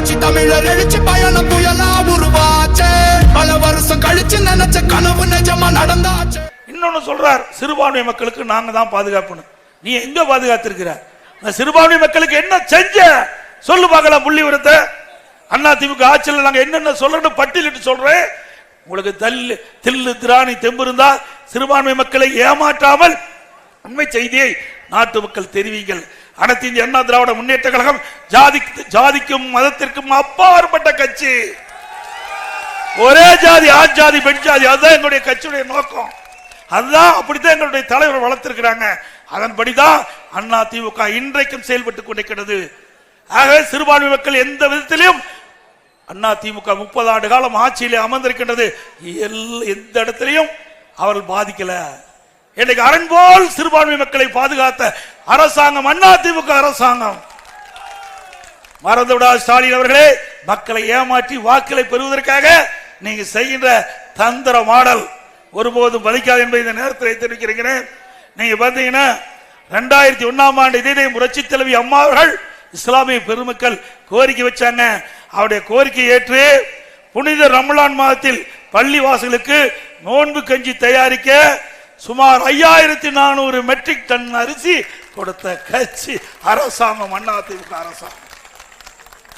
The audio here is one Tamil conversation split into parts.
புரட்சி தமிழர் எழுச்சி பயணம் புயலா உருவாச்சே. பல வருஷம் கழிச்சு நினைச்ச கனவு நிஜமா நடந்தாச்சு. இன்னொன்னு சொல்றார் சிறுபான்மை மக்களுக்கு நாங்க தான் பாதுகாப்புன்னு நீ எங்க பாதுகாத்திருக்கிற? இந்த சிறுபான்மை மக்களுக்கு என்ன செஞ்ச? சொல்லு பார்க்கலாம் புள்ளி விரத்தை. அண்ணா திமுக ஆட்சியில் நாங்க என்னென்ன சொல்லணும் பட்டியலிட்டு சொல்றேன். உங்களுக்கு தல்லு தில்லு திராணி தெம்பு இருந்தால் சிறுபான்மை மக்களை ஏமாற்றாமல் உண்மை செய்தியை நாட்டு மக்கள் தெரிவிங்கள். அனைத்து இந்திய அண்ணா திராவிட முன்னேற்ற கழகம் ஜாதி ஜாதிக்கும் மதத்திற்கும் அப்பாற்பட்ட கட்சி. ஒரே ஜாதி ஆண் ஜாதி பெண் ஜாதி அதுதான் எங்களுடைய கட்சியுடைய நோக்கம். அதுதான் அப்படித்தான் எங்களுடைய தலைவர் வளர்த்திருக்கிறாங்க. அதன்படிதான் அண்ணா திமுக இன்றைக்கும் செயல்பட்டு கொண்டிருக்கிறது. ஆகவே சிறுபான்மை மக்கள் எந்த விதத்திலும் அண்ணா திமுக முப்பது ஆண்டு காலம் ஆட்சியிலே அமர்ந்திருக்கின்றது. எல்- எந்த இடத்திலையும் அவர்கள் பாதிக்கல. இன்னைக்கு அரண் போல் சிறுபான்மை மக்களை பாதுகாத்த அரசாங்கம் அண்ணா திமுக அரசாங்கம். மறந்துவிடா ஸ்டாலின் அவர்களே மக்களை ஏமாற்றி வாக்களை பெறுவதற்காக நீங்க செய்கின்ற தந்திர மாடல் ஒருபோதும் பலிக்காது என்பதை இந்த நேரத்தில் தெரிவிக்கிறேன். நீங்க பாத்தீங்கன்னா ரெண்டாயிரத்தி ஒன்னாம் ஆண்டு இதே புரட்சி தலைவி அம்மா அவர்கள் இஸ்லாமிய பெருமக்கள் கோரிக்கை வச்சாங்க அவருடைய கோரிக்கை ஏற்று புனித ரமலான் மாதத்தில் பள்ளி வாசலுக்கு நோன்பு கஞ்சி தயாரிக்க சுமார் ஐயாயிரத்தி நானூறு மெட்ரிக் டன் அரிசி கொடுத்த கட்சி அரசாங்கம் அதிமுக அரசாங்கம்.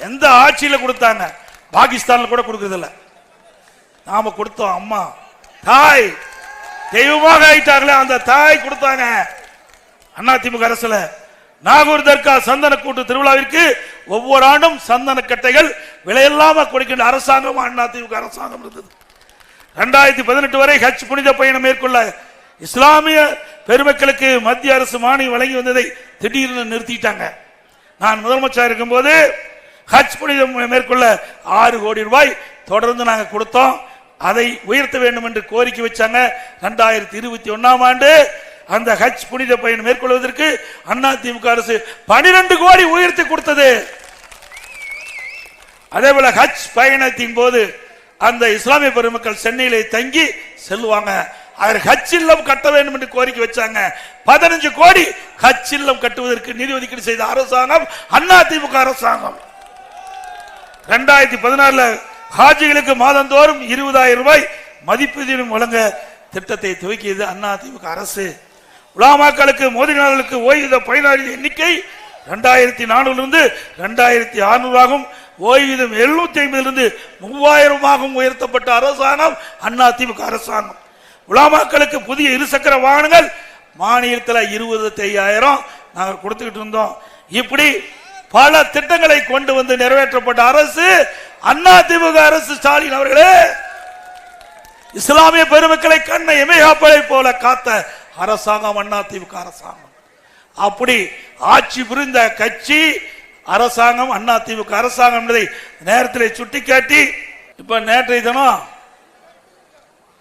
எந்த ஆட்சியில் கொடுத்தாங்க? பாகிஸ்தான்ல கூட கொடுக்கறதில்ல. நாம கொடுத்தோம் அம்மா. தாய் தெய்வமாக ஆயிட்டாங்களே அந்த தாய் கொடுத்தாங்க. அண்ணா திமுக அரசுல. நாகூர் தர்கா சந்தன கூட்டு திருவிழாவிற்கு ஒவ்வொரு ஆண்டும் சந்தன கட்டைகள் விலையில்லாம கொடுக்கின்ற அரசாங்கம் அண்ணா திமுக அரசாங்கம் இருந்தது. ரெண்டாயிரத்தி பதினெட்டு வரை ஹஜ் புனித பயணம் மேற்கொள்ள இஸ்லாமிய பெருமக்களுக்கு மத்திய அரசு மானியம் வழங்கி வந்ததை திடீர்னு நிறுத்திட்டாங்க. நான் முதலமைச்சர் இருக்கும்போது ஹஜ் புனிதம் மேற்கொள்ள ஆறு கோடி ரூபாய் தொடர்ந்து நாங்கள் கொடுத்தோம். அதை உயர்த்த வேண்டும் என்று கோரிக்கை வச்சாங்க. ரெண்டாயிரத்தி இருபத்தி ஒன்னாம் ஆண்டு அந்த ஹஜ் புனித பயணம் மேற்கொள்வதற்கு அண்ணா திமுக அரசு பனிரெண்டு கோடி உயர்த்தி கொடுத்தது. அதே போல ஹஜ் பயணத்தின் போது அந்த இஸ்லாமிய பெருமக்கள் சென்னையிலே தங்கி செல்லுவாங்க. அவர் ஹஜ் இல்லம் கட்ட வேண்டும் என்று கோரிக்கை வச்சாங்க. பதினஞ்சு கோடி ஹஜ் இல்லம் கட்டுவதற்கு நிதி ஒதுக்கீடு செய்த அரசாங்கம் அண்ணா திமுக அரசாங்கம். ரெண்டாயிரத்தி பதினாறுல ஹாஜிகளுக்கு மாதந்தோறும் இருபதாயிரம் ரூபாய் மதிப்பீடும் வழங்க திட்டத்தை துவக்கியது அண்ணா திமுக அரசு. உலாமாக்களுக்கு மோதினார்களுக்கு ஓய்வூதிய பயனாளிகள் எண்ணிக்கை ரெண்டாயிரத்தி நானூறிலிருந்து ரெண்டாயிரத்தி அறுநூறாகவும் ஓய்வூதியம் எழுநூத்தி ஐம்பதுலேருந்து மூவாயிரமாகவும் உயர்த்தப்பட்ட அரசாங்கம் அண்ணா திமுக அரசாங்கம். உலாமாக்களுக்கு புதிய இருசக்கர வாகனங்கள் மாநிலத்தில் இருபத்தி ஐயாயிரம் நாங்கள் கொடுத்துக்கிட்டு இருந்தோம். இப்படி பல திட்டங்களை கொண்டு வந்து நிறைவேற்றப்பட்ட அரசு அண்ணா திமுக அரசு ஸ்டாலின் அவர்களே இஸ்லாமிய பெருமக்களை கண்ண எமையாப்பலை போல காத்த அரசாங்கம் அண்ணா திமுக அரசாங்கம். அப்படி ஆட்சி புரிந்த கட்சி அரசாங்கம் அண்ணா திமுக அரசாங்கம் என்பதை நேரத்தில் சுட்டிக்காட்டி இப்ப நேற்றைய தினம்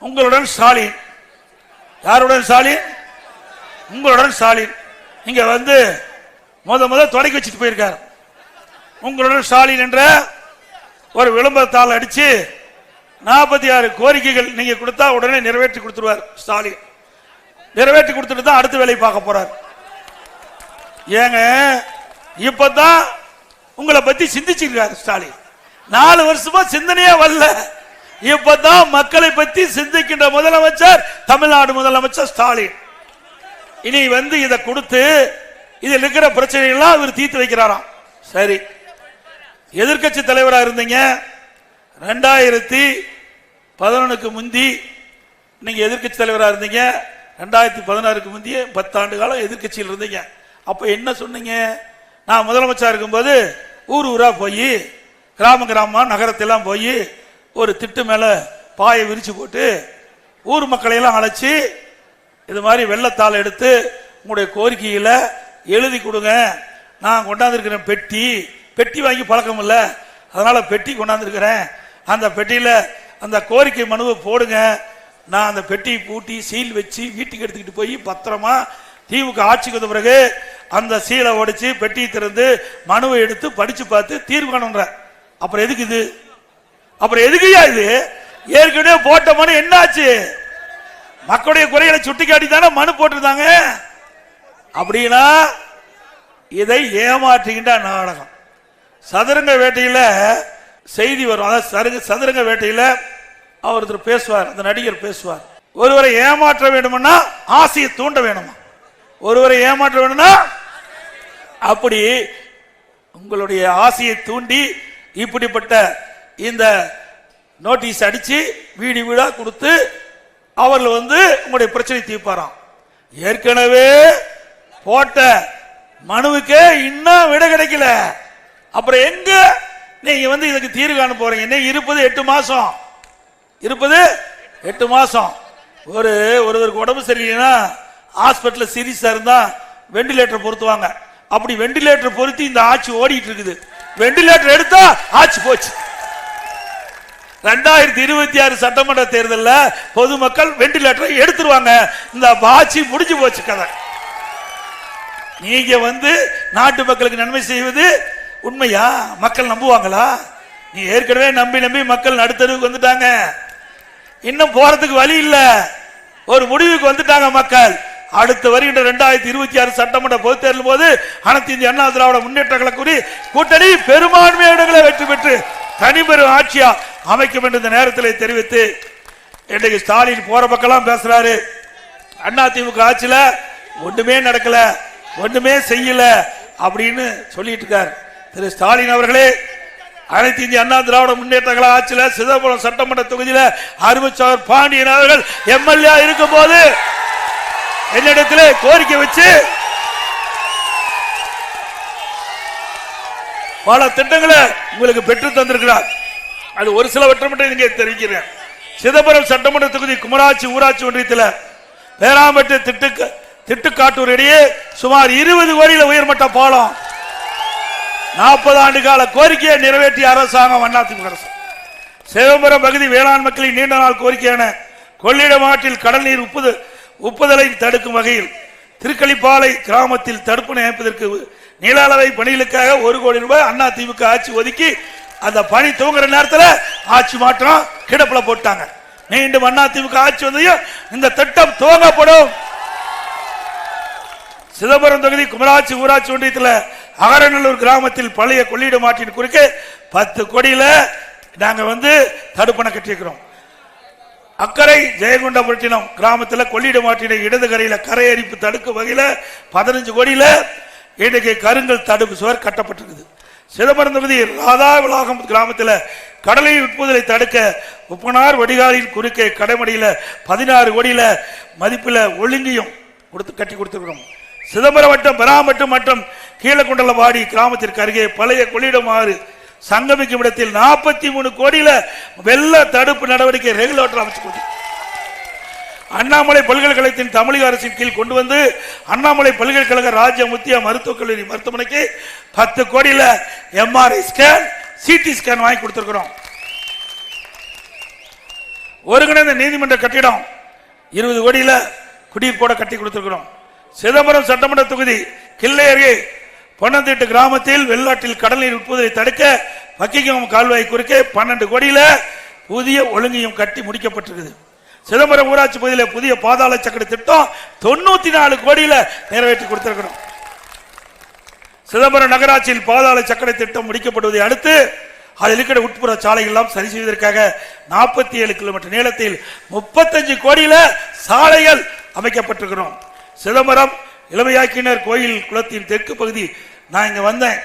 உங்களுடன் ஸ்டாலின். யாருடன் ஸ்டாலின்? உங்களுடன் ஸ்டாலின். இங்க வந்து முத முத தொடக்கி வச்சுட்டு போயிருக்காரு. உங்களுடன் ஸ்டாலின் என்ற ஒரு விளம்பரத்தால் அடிச்சு நாற்பத்தி ஆறு கோரிக்கைகள் நீங்க கொடுத்தா உடனே நிறைவேற்றி கொடுத்துருவார் ஸ்டாலின். நிறைவேற்றி கொடுத்துட்டு தான் அடுத்த வேலையை பார்க்க போறார். ஏங்க இப்பதான் உங்களை பத்தி சிந்திச்சிருக்காரு ஸ்டாலின். நாலு வருஷமா சிந்தனையே வரல. இப்பதான் மக்களை பத்தி சிந்திக்கின்ற முதலமைச்சர் தமிழ்நாடு முதலமைச்சர் ஸ்டாலின். இனி வந்து இதை கொடுத்து இதில் இருக்கிற பிரச்சனைகள்லாம் இவர் தீர்த்து வைக்கிறாராம். சரி. எதிர்க்கட்சி தலைவராக இருந்தீங்க. ரெண்டாயிரத்தி பதினொன்றுக்கு முந்தி நீங்கள் எதிர்க்கட்சி தலைவராக இருந்தீங்க. ரெண்டாயிரத்தி பதினாறுக்கு முந்தைய பத்தாண்டு காலம் எதிர்க்கட்சியில் இருந்தீங்க. அப்போ என்ன சொன்னீங்க? நான் முதலமைச்சராக இருக்கும்போது ஊர் ஊராக போய் கிராம கிராமமாக நகரத்தெல்லாம் போய் ஒரு திட்டு மேல பாயை விரிச்சு போட்டு ஊர் மக்களையெல்லாம் அழைச்சி இது மாதிரி வெள்ளத்தாள் எடுத்து உங்களுடைய கோரிக்கையில் எழுதி கொடுங்க. நான் கொண்டாந்துருக்கிறேன் பெட்டி பெட்டி வாங்கி பழக்கம் இல்லை. அதனால பெட்டி கொண்டாந்துருக்கிறேன். அந்த பெட்டியில அந்த கோரிக்கை மனுவை போடுங்க. நான் அந்த பெட்டியை பூட்டி சீல் வச்சு வீட்டுக்கு எடுத்துக்கிட்டு போய் பத்திரமா திமுக ஆட்சிக்கு வந்த பிறகு அந்த சீலை உடைச்சு பெட்டியை திறந்து மனுவை எடுத்து படிச்சு பார்த்து தீர்வு காணுன்ற அப்புறம் எதுக்கு இது? அப்புறம் எதுக்குயா இது? ஏற்கனவே போட்ட மனு என்னாச்சு? மக்களுடைய குறைகளை சுட்டி காட்டி தானே மனு போட்டிருந்தாங்க? அப்படின்னா இதை ஏமாற்றுகின்ற நாடகம். சதுரங்க வேட்டையில் செய்தி வரும். அதாவது சதுரங்க வேட்டையில் அவர் ஒருத்தர் பேசுவார். அந்த நடிகர் பேசுவார். ஒருவரை ஏமாற்ற வேண்டும்னா ஆசையை தூண்ட வேணுமா ஒருவரை ஏமாற்ற வேணும்னா அப்படி உங்களுடைய ஆசையை தூண்டி இப்படிப்பட்ட இந்த நோட்டீஸ் அடிச்சு வீடு வீடா கொடுத்து அவர்கள் வந்து உங்களுடைய பிரச்சனை தீர்ப்பாராம். ஏற்கனவே போட்ட மனுவுக்கே இன்னும் விட கிடைக்கல. அப்புறம் எங்க நீங்க வந்து இதுக்கு தீர்வு காண போறீங்க? இன்னும் இருப்பது எட்டு மாசம். இருப்பது எட்டு மாசம். ஒரு ஒருவருக்கு உடம்பு சரியில்லைன்னா ஹாஸ்பிட்டலில் சீரியஸா இருந்தா வெண்டிலேட்டர் பொருத்துவாங்க. அப்படி வெண்டிலேட்டர் பொருத்தி இந்த ஆட்சி ஓடிட்டு இருக்குது. வெண்டிலேட்டர் எடுத்தா ஆட்சி போச்சு. ரெண்டாயிரத்தி இருபத்தி ஆறு சட்டமன்ற தேர்தலில் பொதுமக்கள் வெண்டிலேட்டரை எடுத்துருவாங்க. இந்த ஆட்சி முடிஞ்சு போச்சு கதை. நீங்க வந்து நாட்டு மக்களுக்கு நன்மை செய்வது உண்மையா? மக்கள் நம்புவாங்களா? நீ ஏற்கனவே நம்பி நம்பி மக்கள் நடுத்தருவுக்கு வந்துட்டாங்க. இன்னும் போறதுக்கு வழி இல்லை. ஒரு முடிவுக்கு வந்துட்டாங்க மக்கள். அடுத்து வருகின்ற ரெண்டாயிரத்தி இருபத்தி ஆறு சட்டமன்ற பொது தேர்தல் போது அனைத்து இந்திய அண்ணா திராவிட முன்னேற்ற கழக கூறி கூட்டணி பெரும்பான்மையிடங்களை வெற்றி பெற்று தனிபெரும் ஆட்சியா அமைக்கும் என்று இந்த நேரத்தில் தெரிவித்து இன்றைக்கு ஸ்டாலின் போற பக்கம்லாம் பேசுறாரு. அண்ணா திமுக ஆட்சியில ஒண்ணுமே நடக்கல ஒண்ணுமே செய்யல அப்படின்னு சொல்லிட்டு இருக்கார். திரு ஸ்டாலின் அவர்களே அனைத்து இந்திய அண்ணா திராவிட முன்னேற்ற கழக ஆட்சியில சிதம்பரம் சட்டமன்ற தொகுதியில அருமைச்சவர் பாண்டியன் அவர்கள் எம்எல்ஏ இருக்கும் போது என்னிடத்தில் கோரிக்கை வச்சு பல திட்டங்களை உங்களுக்கு பெற்று தந்திருக்கிறார். அது ஒரு சிலவற்றை மட்டும் இங்கே தெரிவிக்கிறேன். சிதம்பரம் சட்டமன்ற தொகுதி குமராட்சி ஊராட்சி ஒன்றியத்தில் பேராம்பட்டு திட்டு திட்டுக்காட்டூர் இடையே சுமார் இருபது கோடியில உயர்மட்ட பாலம். நாற்பது ஆண்டு கால கோரிக்கையை நிறைவேற்றிய அரசாங்கம் அதிமுக அரசு. சிதம்பரம் பகுதி வேளாண் மக்களின் நீண்ட நாள் கோரிக்கையான கொள்ளிடம் ஆற்றில் கடல் நீர் உப்புது உப்புதலை தடுக்கும் வகையில் திருக்கலிப்பாலை கிராமத்தில் தடுப்பு அமைப்பதற்கு நில அளவை பணிகளுக்காக ஒரு கோடி ரூபாய் அண்ணா திமுக ஆட்சி ஒதுக்கி அந்த பணி தூங்குற நேரத்தில் ஆட்சி மாற்றம் கிடப்புல போட்டாங்க. மீண்டும் அண்ணா ஆட்சி வந்தையும் இந்த திட்டம் துவங்கப்படும். சிதம்பரம் தொகுதி குமராட்சி ஊராட்சி ஒன்றியத்தில் அகரநல்லூர் கிராமத்தில் பழைய கொள்ளிட மாட்டின் குறுக்கு பத்து கோடியில் நாங்கள் வந்து தடுப்பணை கட்டியிருக்கிறோம். அக்கரை ஜெயகுண்டபட்டினம் கிராமத்தில் கொள்ளிட மாட்டின இடது கரை கரையரிப்பு தடுக்கும் வகையில் பதினஞ்சு கோடியில் இன்றைக்கு கருங்கல் தடுப்பு சுவர் கட்டப்பட்டிருக்குது. சிதம்பரந்தபதி ராதா விலாகம் கிராமத்தில் கடலை உட்புதலை தடுக்க உப்பனார் வடிகாலின் குறுக்கே கடைமடியில் பதினாறு கோடியில் மதிப்பில் ஒழுங்கியும் கொடுத்து கட்டி கொடுத்துருக்கிறோம் சிதம்பரம் வட்டம் பெராமட்டம் மற்றும் கீழக்குண்டலவாடி கிராமத்திற்கு அருகே பழைய கொள்ளிடமாறு சங்கமிக்கும் இடத்தில் நாற்பத்தி மூணு கோடியில் வெள்ள தடுப்பு நடவடிக்கை ரெகுலேட்டர் அமைச்சு கொடுத்து அண்ணாமலை பல்கலைக்கழகத்தின் தமிழக அரசின் கீழ் கொண்டு வந்து அண்ணாமலை பல்கலைக்கழக ராஜ முத்திய மருத்துவக் கல்லூரி மருத்துவமனைக்கு பத்து கோடியில் எம்ஆர்ஐ ஸ்கேன் சிடி ஸ்கேன் வாங்கி கொடுத்துருக்குறோம். ஒருங்கிணைந்த நீதிமன்ற கட்டிடம் இருபது கோடியில குடியிருப்போட கட்டி கொடுத்துருக்குறோம். சிதம்பரம் சட்டமன்ற தொகுதி கிள்ளை அருகே பொன்னந்திட்டு கிராமத்தில் வெள்ளாட்டில் கடல் நீர் உட்புதலை தடுக்க பக்கிங்கம் கால்வாய் குறுக்கே பன்னெண்டு கோடியில் புதிய ஒழுங்கையும் கட்டி முடிக்கப்பட்டிருக்குது. சிதம்பரம் ஊராட்சி பகுதியில் புதிய பாதாள சக்கர திட்டம் தொண்ணூத்தி நாலு கோடியில நிறைவேற்றி கொடுத்திருக்கிறோம். சிதம்பரம் நகராட்சியில் பாதாள சக்கர திட்டம் முடிக்கப்படுவதை அடுத்து அதில் இருக்கிற உட்புற சாலைகள் எல்லாம் சரி செய்வதற்காக நாற்பத்தி ஏழு கிலோமீட்டர் நீளத்தில் முப்பத்தஞ்சு கோடியில சாலைகள் அமைக்கப்பட்டிருக்கிறோம். சிதம்பரம் இளமையாக்கினர் கோயில் குளத்தின் தெற்கு பகுதி நான் இங்கே வந்தேன்.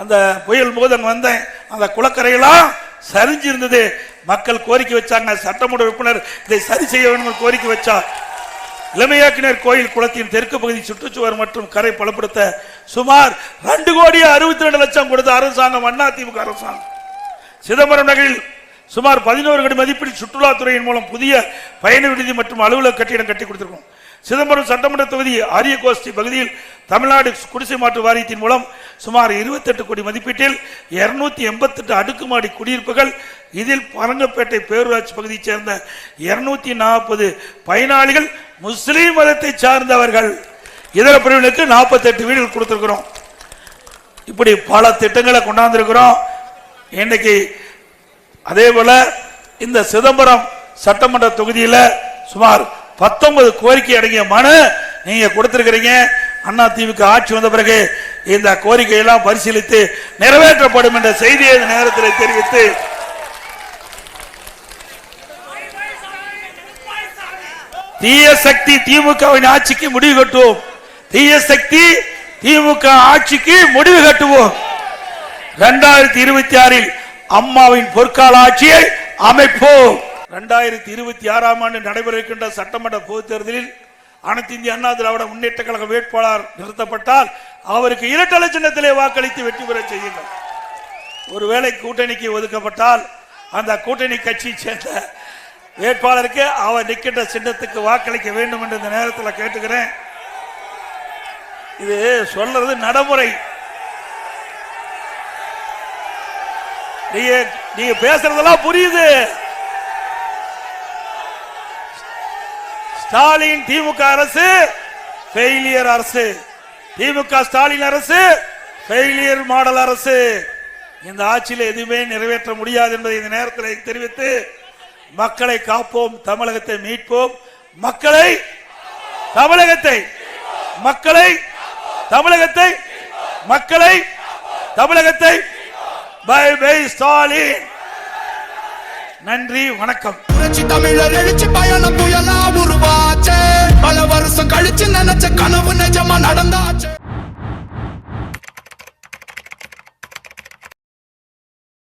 அந்த புயல் மோதன் வந்தேன். அந்த குளக்கரையெல்லாம் சரிஞ்சிருந்தது. மக்கள் கோரிக்கை வச்சாங்க சட்டமன்ற உறுப்பினர் இதை சரி செய்ய வேண்டும் கோரிக்கை வச்சார் இளமையாக்கினர் கோயில் குளத்தின் தெற்கு பகுதி சுற்றுச்சுவர் மற்றும் கரை பலப்படுத்த சுமார் ரெண்டு கோடி அறுபத்தி ரெண்டு லட்சம் கொடுத்த அரசாங்கம் அதிமுக திமுக அரசாங்கம். சிதம்பரம் நகரில் சுமார் பதினோரு கோடி மதிப்பீடு சுற்றுலாத்துறையின் மூலம் புதிய பயண விடுதி மற்றும் அலுவலக கட்டிடம் கட்டி கொடுத்திருக்கோம். சிதம்பரம் சட்டமன்ற தொகுதி ஆரியகோஷ்டி பகுதியில் தமிழ்நாடு குடிசை மாற்று வாரியத்தின் மூலம் சுமார் 28 கோடி மதிப்பீட்டில் 288 எண்பத்தெட்டு அடுக்குமாடி குடியிருப்புகள். இதில் பரங்கப்பேட்டை பேரூராட்சி பகுதியைச் சேர்ந்த 240 நாற்பது பயனாளிகள் முஸ்லீம் மதத்தை சார்ந்தவர்கள். இதர பிரிவினருக்கு 48 வீடுகள் கொடுத்திருக்கிறோம். இப்படி பல திட்டங்களை கொண்டாந்துருக்கிறோம். இன்னைக்கு அதே போல இந்த சிதம்பரம் சட்டமன்ற தொகுதியில் சுமார் பத்தொன்பது கோரிக்கை அடங்கிய மனு நீங்க கொடுத்திருக்கிறீங்க. அண்ணா திமுக ஆட்சி வந்த பிறகு இந்த கோரிக்கையெல்லாம் பரிசீலித்து நிறைவேற்றப்படும் என்ற செய்தியை இந்த நேரத்தில் தெரிவித்து தீய சக்தி திமுகவின் ஆட்சிக்கு முடிவு கட்டுவோம். தீய சக்தி திமுக ஆட்சிக்கு முடிவு கட்டுவோம். இரண்டாயிரத்தி இருபத்தி ஆறில் அம்மாவின் பொற்கால ஆட்சியை அமைப்போம். ரெண்டாயிரத்தி இருபத்தி ஆறாம் ஆண்டு நடைபெற இருக்கின்ற சட்டமன்ற பொதுத் தேர்தலில் அனைத்து இந்திய அண்ணா திராவிட முன்னேற்ற கழக வேட்பாளர் நிறுத்தப்பட்டால் அவருக்கு இரட்டலை சின்னத்திலே வாக்களித்து வெற்றி பெற செய்யுங்கள். ஒருவேளை கூட்டணிக்கு ஒதுக்கப்பட்டால் அந்த கூட்டணி கட்சியை சேர்ந்த வேட்பாளருக்கு அவர் நிற்கின்ற சின்னத்துக்கு வாக்களிக்க வேண்டும் என்று இந்த நேரத்தில் கேட்டுக்கிறேன். இது சொல்றது நடைமுறை. நீங்க நீங்க பேசுறதெல்லாம் புரியுது. ஸ்டாலின் திமுக அரசு ஃபெயிலியர் அரசு. திமுக ஸ்டாலின் அரசு ஃபெயிலியர் மாடல் அரசு. இந்த ஆட்சியில் எதுவுமே நிறைவேற்ற முடியாது என்பதை இந்த நேரத்தில் தெரிவித்து மக்களை காப்போம் தமிழகத்தை மீட்போம். மக்களை தமிழகத்தை மக்களை தமிழகத்தை மக்களை தமிழகத்தை. பை பை ஸ்டாலின் நன்றி வணக்கம். புரட்சி தமிழர் எழுச்சி பயணம் புயலா? பல வருஷம் கழிச்சு நினைச்ச கனவு நிஜமா நடந்தாச்சு.